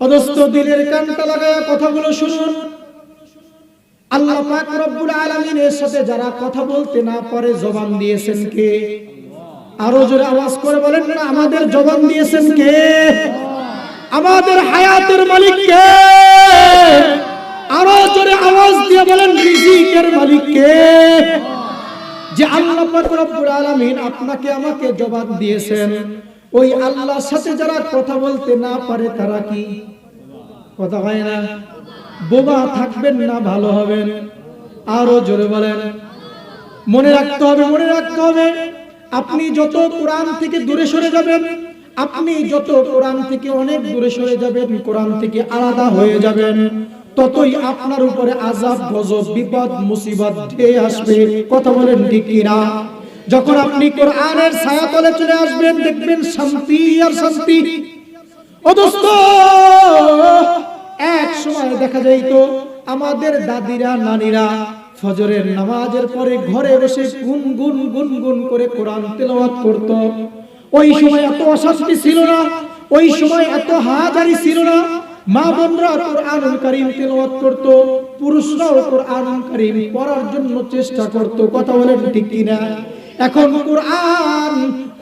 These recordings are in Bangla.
অদস্ত যারা কথা না জবান বলেন আমাদের জবান দিয়েছেন কে? আমাদের হায়াতের মালিক কে? আরও জোরে আওয়াজ দিয়ে বলেন, রিজিকের মালিক কে? যে আল্লাহ পাক রব্বুল আলামিন আপনাকে আমাকে জবাব দিয়েছেন। ওই আল্লাহর সাথে যারা কথা বলতে না পারে তারা কি? কথা হয় না। বোবা থাকবেন না, ভালো হবেন। আরও জোরে বলেন। মনে রাখতে হবে, মনে রাখতে হবে, আপনি যত কোরআন থেকে দূরে সরে যাবেন, আপনি যত কোরআন থেকে অনেক দূরে সরে যাবেন, কোরআন থেকে আলাদা হয়ে যাবেন, ততই আপনার উপরে আজাব গজব, বিপদ, মুসিবত ধেয়ে আসবে। কথা বলেন ঠিক কিনা? যখন আপনি কোরআনের ছায়া তলে চলে আসবেন, দেখবেন শান্তি আর শান্তি। এক সময় দেখা যাইতো, আমাদের দাদিরা, নানিরা ফজরের নামাজের পরে ঘরে বসে গুন গুন গুন গুন করে কোরআন তেলাওয়াত করত। ওই সময় এত অশান্তি ছিল না, ওই সময় এত হাজারি ছিল না। মা বোনরা কোরআনুল কারীম তেলাওয়াত করত, পুরুষরাও কোরআনুল কারীম পড়ার জন্য চেষ্টা করত, কথা বলেন ঠিক কিনা? এখন কোরআন,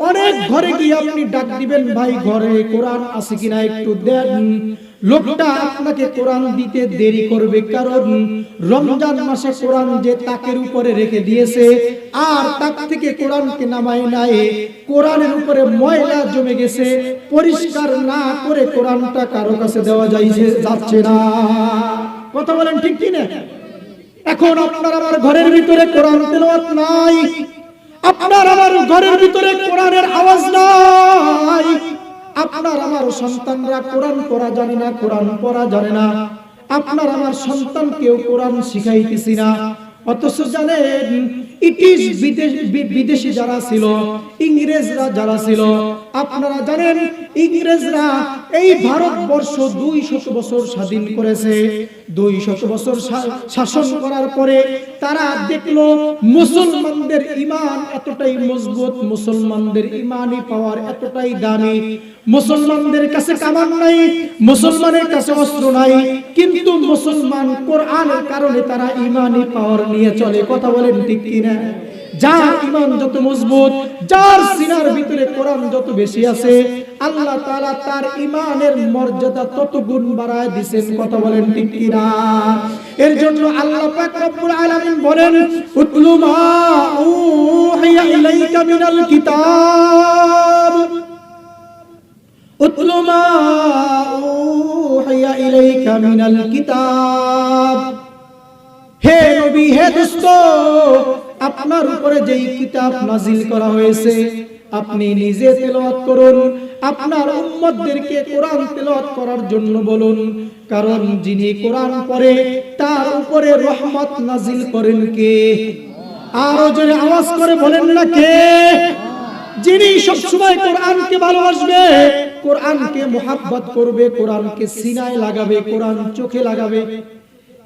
অনেক ঘরে গিয়ে আপনি ডাক দিবেন, ভাই, ঘরে কোরআন আছে কিনা একটু দেন। লোকটা আপনাকে কোরআন দিতে দেরি করবে, কারণ রমজান মাসে কোরআন যে তাকের উপরে রেখে দিয়েছে, আর তাক থেকে কোরআনকে নামায় নাই। কোরআনের উপরে ময়লা জমে গেছে, পরিষ্কার না করে কোরআনটা কারও কাছে দেওয়া যাইছে, যাচ্ছে না। কথা বলেন ঠিক কি না এখন আপনার আমার ঘরের ভিতরে কোরআন তেলাওয়াত নাই। আপনার আমার ঘরের ভিতরে কোরআনের আওয়াজ নাই। আপনার আমার সন্তানরা কোরআন পড়া জানে না, কোরআন পড়া জানে না। আপনার আমার সন্তান কেউ কোরআন শিখাইতেছি না। অথচ জানেন ইটিস বিদেশি যারা ছিল, ইংরেজরা যারা ছিল, আপনারা জানেন, ইংরেজরা এই ভারতবর্ষ দুই শত বছর স্বাধীন করেছে। দুই শত বছর শাসন করার পরে তারা দেখল, মুসলমানদের ইমান এতটাই মজবুত, মুসলমানদের ইমানি পাওয়ার এতটাই দামি। মুসলমানদের কাছে কামান নাই, মুসলমানের কাছে অস্ত্র নাই মুসলমান কোরআনের কারণে তারা ইমানি পাওয়ার নিয়ে চলে। কথা বলেন ঠিক কিনা? যার ইমান যত মজবুত, যার সিনার ভিতরে কোরআন যত বেশি আছে, আল্লাহ তাআলা তার ইমানের মর্যাদা তত গুণ বাড়ায় দিবেন কথা বলেন ঠিক কিনা? এর জন্য আল্লাহ পাক বলেন, উতলু কিতাব। উহিয়া ইলাইকা মিনাল কিতাব। হে নবী, হে দোস্ত, আপনার উপরে যেই কিতাব নাজিল করা হয়েছে, আপনি নিজে তেলাওয়াত করুন, আপনার উম্মতদেরকে কোরআন তেলাওয়াত করার জন্য বলুন, কারণ যিনি কোরআন পড়ে, তার উপরে রহমত নাজিল করেন কে? আরও জোরে আওয়াজ করে বলেন না কে? যিনি সবসময় কোরআনকে ভালোবাসবে কোরআনকে মোহাব্বত করবে, কোরআনকে সিনায় লাগাবে, কোরআন চোখে লাগাবে।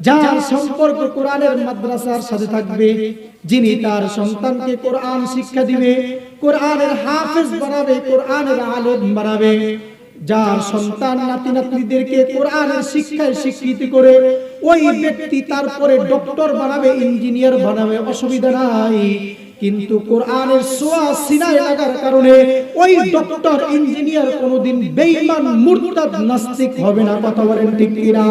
যার সম্পর্ক কোরআনের মাদ্রাসার সাথে থাকবে, যিনি তার সন্তানকে কোরআন শিক্ষা দিবে, কোরআনের হাফেজ বানাবে, কোরআনের আলেম বানাবে। যার সন্তান নাতি নাতনিদেরকে কোরআনের শিক্ষায় স্বীকৃতি করে, ওই ব্যক্তি তারপরে ডক্টর বানাবে, ইঞ্জিনিয়ার বানাবে, অসুবিধা নাই। কিন্তু কোরআনের সোয়া সিনায় লাগার কারণে ওই ডক্টর, ইঞ্জিনিয়ার কোনোদিন বেঈমান, মুরতাদ, নাস্তিক হবে না, কথা বলেন ঠিক কিনা?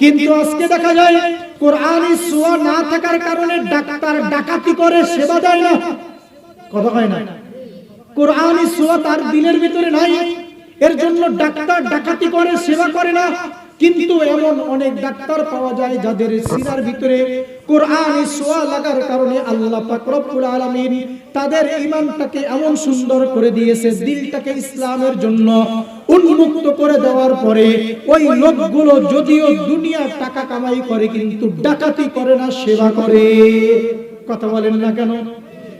কিন্তু আজকে দেখা যায়, কোরআনি সোয়া না থাকার কারণে ডাক্তার ডাকাতি করে, সেবা দেয় না। কথা হয় না? কোরআনি সোয়া তার দিনের ভিতরে নাই, এর জন্য ডাক্তার ডাকাতি করে, সেবা করে না। কিন্তু এমন অনেক ডাক্তার পাওয়া যায় যাদের সিনার ভিতরে কোরআনি সোয়া লাগার কারণে আল্লাহ পাক রব্বুল তাদের ঈমানটাকে এমন সুন্দর করে দিয়েছে, দিলটাকে ইসলামের জন্য উন্মুক্ত করে দেওয়ার পরে ওই লোকগুলো যদিও দুনিয়ার টাকা কামাই করে কিন্তু ডাকাতি করে না, সেবা করে। কথা বলেন না কেন?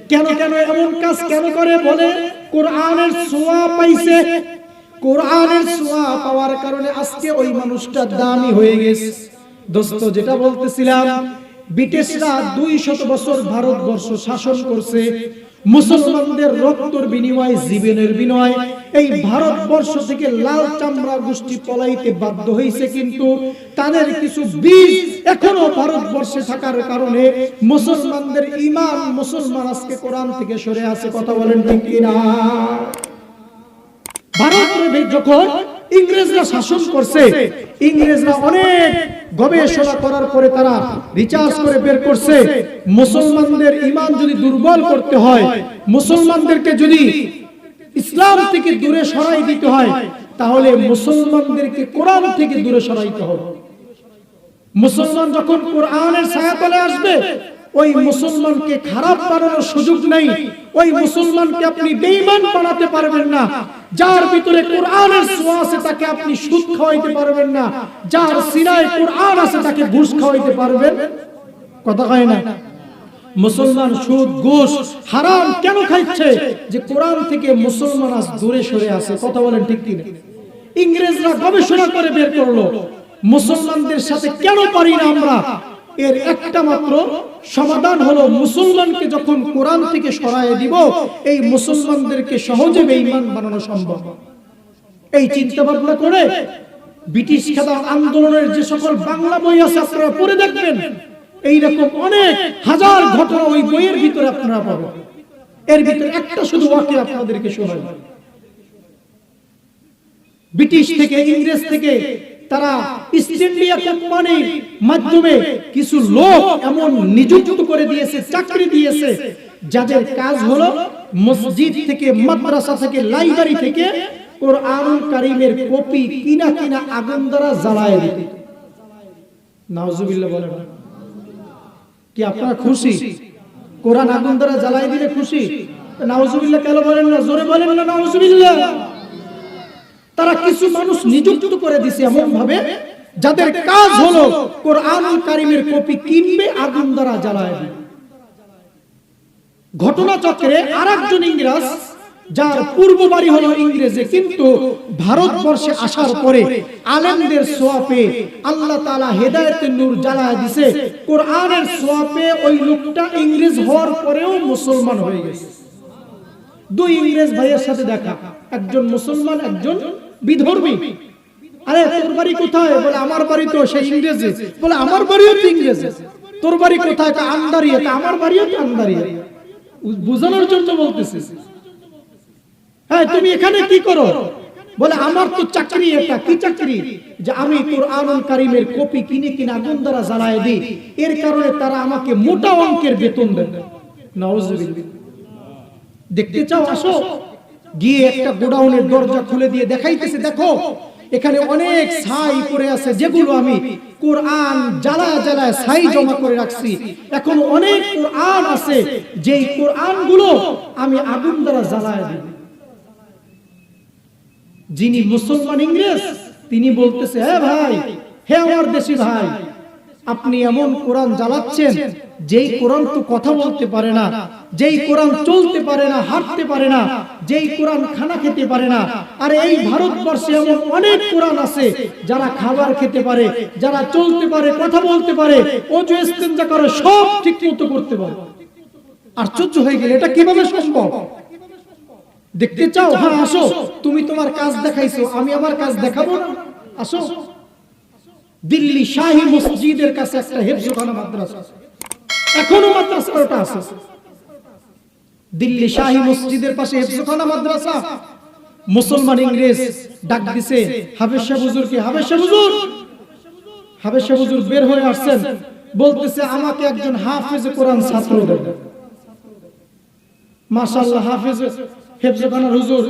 কেন কেন এমন কাজ কেন করে বলে? কোরআনের সোয়া পাইছে কোরআনের ছোঁয়া পাওয়ার কারণে আজকে ওই মানুষটা দামি হয়ে গেছে। দোস্ত, যেটা বলতেছিলাম, ব্রিটিশরা দুই শত বছর ভারতবর্ষ শাসন করছে। মুসলমানদের রক্তর বিনিময়ে, জীবনের বিনিময়ে এই ভারতবর্ষ থেকে লাল চামড়া গোষ্ঠী পলাইতে বাধ্য হয়েছে কিন্তু তাদের কিছু বীজ এখনও ভারতবর্ষে থাকার কারণে মুসলমানদের ইমান মুসলমান আজকে কোরআন থেকে সরে আছে কথা বলেন ঠিক কিনা? ভারতে যখন ইংরেজরা শাসন করছে, ইংরেজরা অনেক গবেষণা করার পরে তারা রিচার্জ করে বের করছে। মুসলমানদের ইমান যদি দুর্বল করতে হয়, মুসলমানদেরকে যদি ইসলাম থেকে দূরে সরাই দিতে হয়, তাহলে মুসলমানদেরকে কোরআন থেকে দূরে সরাইতে হবে। মুসলমান যখন কোরআনের ছায়াতলে আসবে ওই মুসলমানকে খারাপ বানানোর সুযোগ নেই। ওই মুসলমানকে আপনি বেঈমান বানাতে পারবেন না। যার ভিতরে কোরআনের ছোঁয়া আছে তাকে আপনি সুদ খাওয়াইতে পারবেন না। যার সিনায় কোরআন আছে তাকে ঘুষ খাওয়াইতে পারবেন। কথা হয় না? মুসলমান সুদ, ঘুষ হারাম কেন খাইছে? যে কোরআন থেকে মুসলমান আজ দূরে সরে আছে। কথা বলেন ঠিক কিনা? ইংরেজরা গবেষণা করে বের করল, মুসলমানদের সাথে কেন পারি না আমরা? এর একটা মাত্র সমাধান হলো মুসলমানকে যখন কোরআন থেকে সরায় দিব, এই মুসলমানদেরকে সহজে বেঈমান বানানো সম্ভব। এই চিন্তা ভাবনা করে ব্রিটিশ খেদা আন্দোলনের যে সকল বাংলা বই আছে আপনারা পড়ে দেখবেন, এইরকম অনেক হাজার ঘটনা ওই বইয়ের ভিতরে আপনারা পাবেন। এর ভিতরে একটা শুধু ওয়াক্য আপনাদেরকে শোনাই। ব্রিটিশ থেকে, ইংরেজ থেকে তারা ইস্ট ইন্ডিয়া কোম্পানির মাধ্যমে কিছু লোক এমন নিযুক্ত করে দিয়েছে, চাকরি দিয়েছে, যাদের কাজ হলো মসজিদ থেকে, মাদ্রাসা থেকে, লাইব্রেরি থেকে কোরআনুল কারীমের কপি কিনা কিনা আগুন দ্বারা জ্বালায় দিতে। নাউজুবিল্লাহ বলেন। কি আপনারা খুশি? কোরআন আগুন দ্বারা জ্বালাই দিলে খুশি? নাউজুবিল্লাহ কেন বলেন না? জোরে বলেন না, নাউজুবিল্লাহ। তারা কিছু মানুষ নিযুক্ত করে দিছে এমন ভাবে যাদের কাজ হলো কোরআনুল কারিমের কপি কিনবে আগুন দ্বারা জ্বালায় ঘটনা চক্রে আরেকজন ইংরেজ, যার পূর্ব বাড়ি হলো ইংরেজে, কিন্তু ভারতবর্ষে আসার পরে আলেমদের সোয়াপে আল্লাহ তাআলা হেদায়েতের নূর জ্বালায় দিছে। কোরআনের সোয়াপে ওই লোকটা ইংরেজ হওয়ার পরেও মুসলমান হয়ে গেছে। দুই ইংরেজ ভাইয়ের সাথে দেখা। একজন মুসলমান, একজন বিধর্মী। আরে, তোর বাড়ি কোথায়? বলে, আমার বাড়ি তো সেই ইংরেজে। বলে, আমার বাড়িও তো ইংরেজে। তোর বাড়ি কোথায়? তা আন্দারিয়ে। তা আমার বাড়িও তো আন্দারিয়ে। বোঝানোর জন্য বলতেছে। হ্যাঁ তুমি এখানে কি করো? বলে, আমার তো চাকরি এটা কি চাকরি? যে আমি কোরআনুল কারিমের কপি কিনে কিনে আগুন দ্বারা জ্বালায় দিই। এর কারণে তারা আমাকে মোটা অঙ্কের বেতন দেন নওয়াজবিল্লাহ দেখতে চাও, আসো। গিয়ে একটা গোডাউনের দরজা খুলে দিয়ে দেখাইতেছে, দেখো, এখানে অনেক ছাই পড়ে আছে, যেগুলো আমি কোরআন জ্বালা জ্বালায় ছাই জমা করে রাখছি। এখন অনেক কোরআন আছে, যেই কোরআনগুলো আমি আগুন দ্বারা জ্বালায় দিই যিনি মুসলমান ইংরেজ, তিনি বলতেছে হ্যাঁ ভাই, হে আমার দেশি ভাই, আপনি এমন কোরআন জ্বালাচ্ছেন যেই কোরআন তো কথা বলতে পারে না, যেই কোরআন চলতে পারে না, হাঁটতে পারে না, যেই কোরআন খানা খেতে পারে না, আর এই ভারতবর্ষে এমন অনেক কোরআন আছে যারা খাবার খেতে পারে, যারা চলতে পারে, কথা বলতে পারে, অজু ইস্তেঞ্জা করে, সব ঠিক মতো করতে পারে। আশ্চর্য হয়ে গেলে এটা কীভাবে সম্ভব? দেখতে চাও? হ্যাঁ আসো। তুমি তোমার কাজ দেখাইছো, আমি আমার কাজ দেখাবো না। আসো। দিল্লি শাহী মসজিদের কাছে একটা হেফজখানা মাদ্রাসা এখনও মাদ্রাসা ওটা আছে। দিল্লি শাহী মসজিদের পাশে হেফজখানা মাদ্রাসা। মুসলমান ইংরেজ ডাক দিছে হাফেজ শাহ হুজুর কি হাফেজ শাহ হুজুর? শাহ হুজুর বের হয়ে আসছেন, বলতেছে, আমাকে একজন হাফেজ কোরআন ছাত্র দেন। মাশাআল্লাহ, হাফেজ, হেফজখানার হুজুর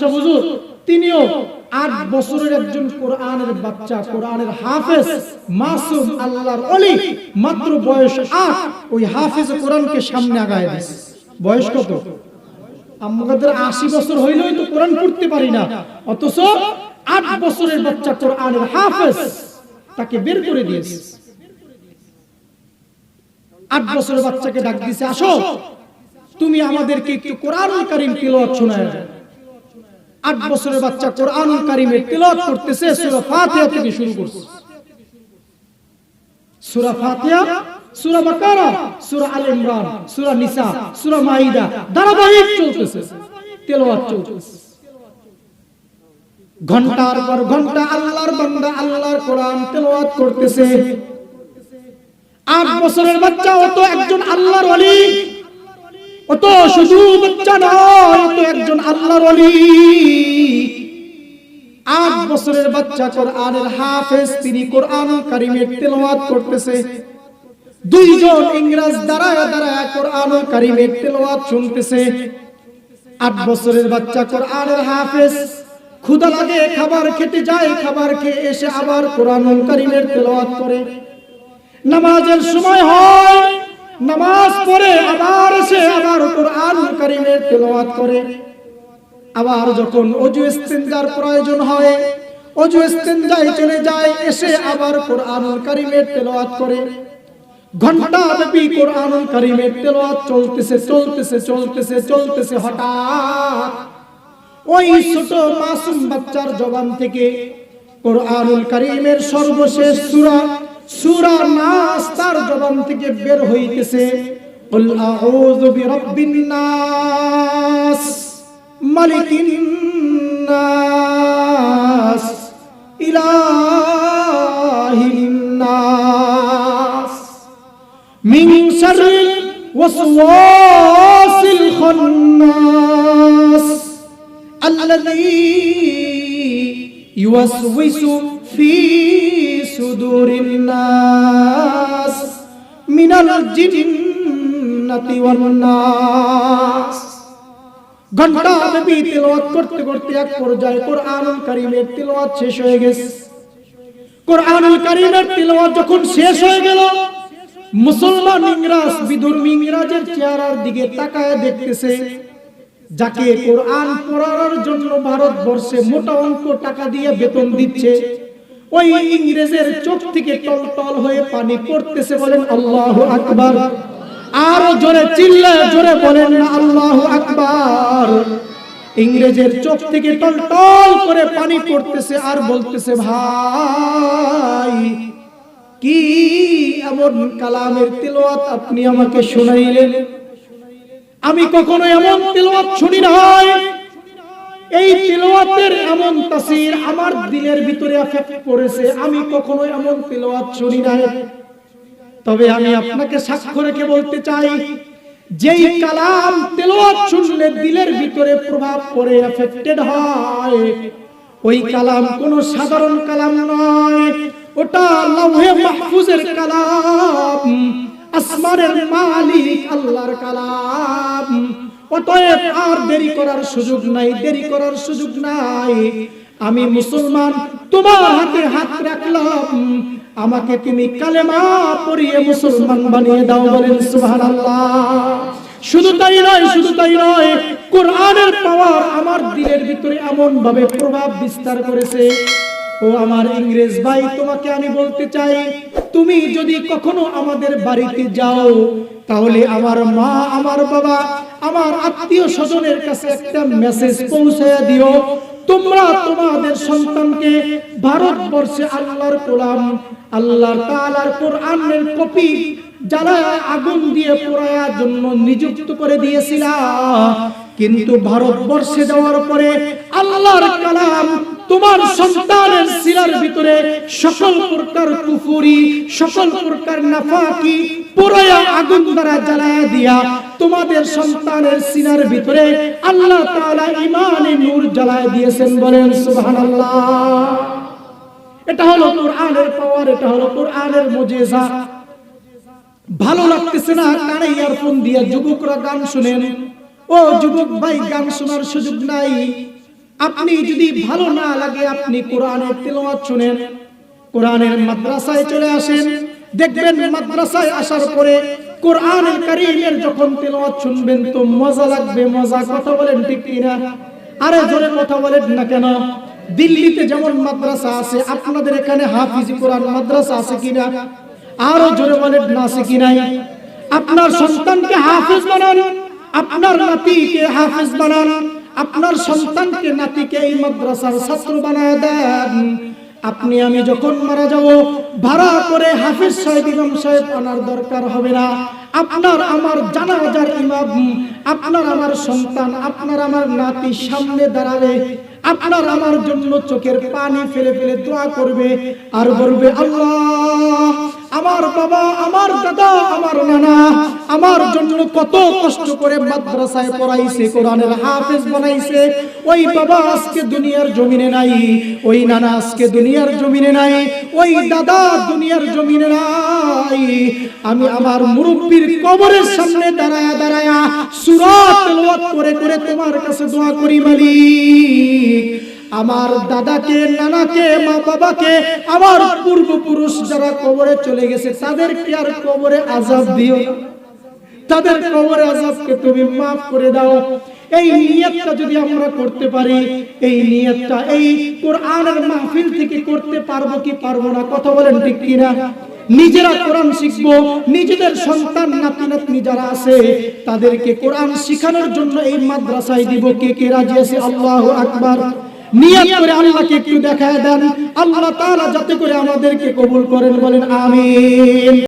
শাহ হুজুর, তিনিও আট বছরের একজন কোরআনের বাচ্চা, কোরআনের হাফেজ, মাসুম আল্লাহর অলি মাত্র বয়স আট, ওই হাফেজ কোরআনকে সামনে আগায় দিয়েছে বয়স কত? আমাদের আশি বছর হইলেই তো কোরআন পড়তে পারি না। অথচ আট বছরের বাচ্চা কোরআনের হাফেজ, তাকে বের করে দিয়েছে। আট বছরের বাচ্চাকে ডাক দিছে, আসো, তুমি আমাদেরকে একটু কোরআনুল কারীম তিলাওয়াত শোনায় আট বছরের বাচ্চা কোরআনুল কারীমের তিলাওয়াত করতেছে, সূরা ফাতিহা থেকে শুরু করছে। সূরা ফাতিহা, সূরা বাকারা, সূরা আল ইমরান, সূরা নিসা, সূরা মাইদা, ধারাবাহিক চলতেছে, তেলাওয়াত চলতেছে। ঘণ্টার পর ঘণ্টা আল্লাহর বান্দা আল্লাহর কোরআন তেলাওয়াত করতেছে। আট বছরের বাচ্চা ও তো একজন আল্লাহর তো শুধু বাচ্চা নয় তো একজন আট বছরের বাচ্চা কোরআনের হাফেজ, তিনি কোরআন কারিমের করতেছে। দুইজন ইংরেজ দাঁড়ায় দাঁড়ায় কোরআন কারিমের শুনতেছে। আট বছরের বাচ্চা হাফেজ ক্ষুদা লাগে, খাবার খেতে যায়, খাবার খেয়ে এসে আবার কোরআন কারিমের তেলাওয়াত করে। নামাজের সময় হয় নামাজ পড়ে আবার এসে আবার কোরআন কারিমের তেলাওয়াত করে। আবার যখন অজু ইস্তেঞ্জার প্রয়োজন হয়, অজু ইস্তেঞ্জায় চলে যায়, এসে আবার কোরআনুল কারিমের তেলাওয়াত করে। ঘণ্টা ব্যাপী কোরআনুল কারিমের তেলাওয়াত চলতেছে চলতেছে চলতেছে চলতেছে হঠাৎ। ওই ছোট মাসুম বাচ্চার জবান থেকে কোরআনুল কারিমের সর্বশেষ সূরা সূরা নাস তার জবান থেকে বের হইতেছে قل أعوذ برب الناس ملك الناس إله الناس من شر الوسواس الخناس الذي يوسوس في صدور الناس মিনাল জিন্নাতি ওয়ান নাস। ঘণ্টা ব্যাপী তেলাওয়াত করতে করতে এক পর্যায়ে কোরআনুল কারীমের তেলাওয়াত শেষ হয়ে গেছে। কোরআনুল কারীমের তেলাওয়াত যখন শেষ হয়ে গেল, মুসলমান ইংরাজ বিদুর ইংরাজের চেহারার দিকে তাকায় দেখতেছে, যাকে কোরআন পড়ানোর জন্য ভারতবর্ষে মোটা অঙ্ক টাকা দিয়ে বেতন দিচ্ছে। ওই ইংরেজের চোখ থেকে টলটল হয়ে পানি পড়তেছে বলেন আল্লাহ আকবার। আরও জোরে চিল্লা, জোরে বলেন আল্লাহু আকবার। ইংরেজের চোখ থেকে টলটল করে পানি পড়তেছে আর বলতেছে, ভাই, কি এমন কালামের তেলাওয়াত আপনি আমাকে শুনাইলেন? আমি কখনো এমন তেলাওয়াত শুনি নাই। এই তেলাওয়াতের এমন তাসির আমার দিলের ভিতরে এফেক্ট করেছে আমি কখনো এমন তেলাওয়াত শুনি নাই। তবে আমি আপনাকে সাক্ষ্য রেখে বলতে চাই, যেই কালাম তেলাওয়াত শুনলে দিলের ভিতরে প্রভাব পড়ে এফেক্টেড হয়। ওই কালাম কোনো সাধারণ কালাম নয়, ওটা লাউহে মাহফুজের কালাম, আসমানের মালিক আল্লাহর কালাম। অতএব আর দেরি করার সুযোগ নাই, দেরি করার সুযোগ নাই। আমি মুসলমান, তোমার হাতে হাত রাখলাম। আমাকে তুমি কালেমা পড়িয়ে মুসলমান বানিয়ে দাও বলেন সুবহানাল্লাহ। শুধু তাই নয়, শুধু তাই নয়, কোরআনের পাওয়ার আমার দিলের ভিতরে এমন ভাবে প্রভাব বিস্তার করেছে। ও আমার ইংরেজ ভাই, তোমাকে আমি বলতে চাই, তুমি যদি কখনো আমাদের বাড়িতে যাও, তাহলে আমার মা, আমার বাবা, আমার আত্মীয় স্বজনের কাছে একটা মেসেজ পৌঁছায় দিও। তোমরা তোমাদের সন্তানকে ভারতবর্ষে আল্লাহর কোরআন আল্লাহর তাআলার কোরআনের কপি যারা আগুন দিয়ে পোড়ায়ার জন্য নিযুক্ত করে দিয়েছিলা। কিন্তু ভারতবর্ষে যাওয়ার পরে আল্লাহর কালাম তোমার সন্তানের সিরার ভিতরে সকল প্রকার কুফুরি সকল প্রকার নাফাকি পোড়ায়া আগুন দ্বারা জ্বালায়া দিয়া তোমাদের সন্তানের সিনার ভিতরে আল্লাহ তাআলা ইমানে নূর জ্বালায় দিয়েছেন বলেন সুবহানাল্লাহ। এটা হলো কোরআনের পাওয়ার এটা হলো কোরআনের মুজিজা। ভালো লাগতেছে না কানে ইয়ারফোন দিয়ে যুবকরা গান শুনেন। ও যুবক ভাই, গান শোনার সুযোগ নাই। আপনি যদি ভালো না লাগে, আপনি কোরআনের তেলাওয়াত শুনেন। কোরআনের মাদ্রাসায় চলে আসেন। দেখবেন মাদ্রাসায় আসার পরে কোরআনের কারীমের যখন তেলাওয়াত শুনবেন, তো মজা লাগবে, মজা। কথা বলেন ঠিক কিনা? আরে জোরে কথা বলেন না কেন? দিল্লিতে যেমন মাদ্রাসা আছে, আপনাদের এখানে হাফিজি কোরআন মাদ্রাসা আছে কিনা? আরও জোরে বলেন না আছে কি নাই? আপনার সন্তানকে হাফিজ বানান। আপনার নাতিকে হাফিজ বানান, আপনার সন্তানকে নাতিকে এই মাদ্রাসার ছাত্র বানায় দেন। আপনি, আমি যখন মারা যাব, ভাড়া করে হাফিজ সাহেব, ইমাম সাহেব আনার দরকার হবে না। আপনার আমার জানাজার ইমাম, আপনার আমার সন্তান, আপনার আমার নাতি সামনে দাঁড়াবে আপনার আমার জন্য চোখের পানি ফেলে ফেলে দোয়া করবে আর বলবে, আল্লাহ আমার বাবা, আমার দাদা, আমার নানা, আমার জন্য কত কষ্ট করে মাদ্রাসায় পড়াইছে, কোরআনের হাফেজ বানাইছে। ওই বাবা আজকে দুনিয়ার জমিনে নাই, ওই নানা আজকে দুনিয়ার জমিনে নাই, ওই দাদা দুনিয়ার জমিনে নাই। আমি আমার মুরব্বীর কবরের সামনে দাঁড়ায়া দাঁড়ায়া সুরাত তেলাওয়াত করে করে তোমার কাছে দোয়া করি মালিক। আমার দাদাকে, নানাকে মা বাবাকে আমার পূর্বপুরুষ যারা কবরে চলে গেছে, তাদেরকে আর কবরে আজাব দিও তাদের কবরে আজাবকে তুমি মাফ করে দাও। এই নিয়তটা যদি আমরা করতে পারি, এই নিয়তটা, এই কোরআনের মাহফিল থেকে করতে পারব কি পারব না, কথা বলেন ঠিক কিনা? নিজেরা কোরআন শিখব, নিজেদের সন্তান নাতি নাতনি যারা আছে, তাদেরকে কোরআন শিখানোর জন্য এই মাদ্রাসায় দিব। কে কে রাজি আছে? আল্লাহু আকবার। নিয়ত করে আল্লাহকে একটু দেখায় দেন। আল্লাহ তাআলা যাতে করে আমাদেরকে কবুল করেন বলেন, আমিন।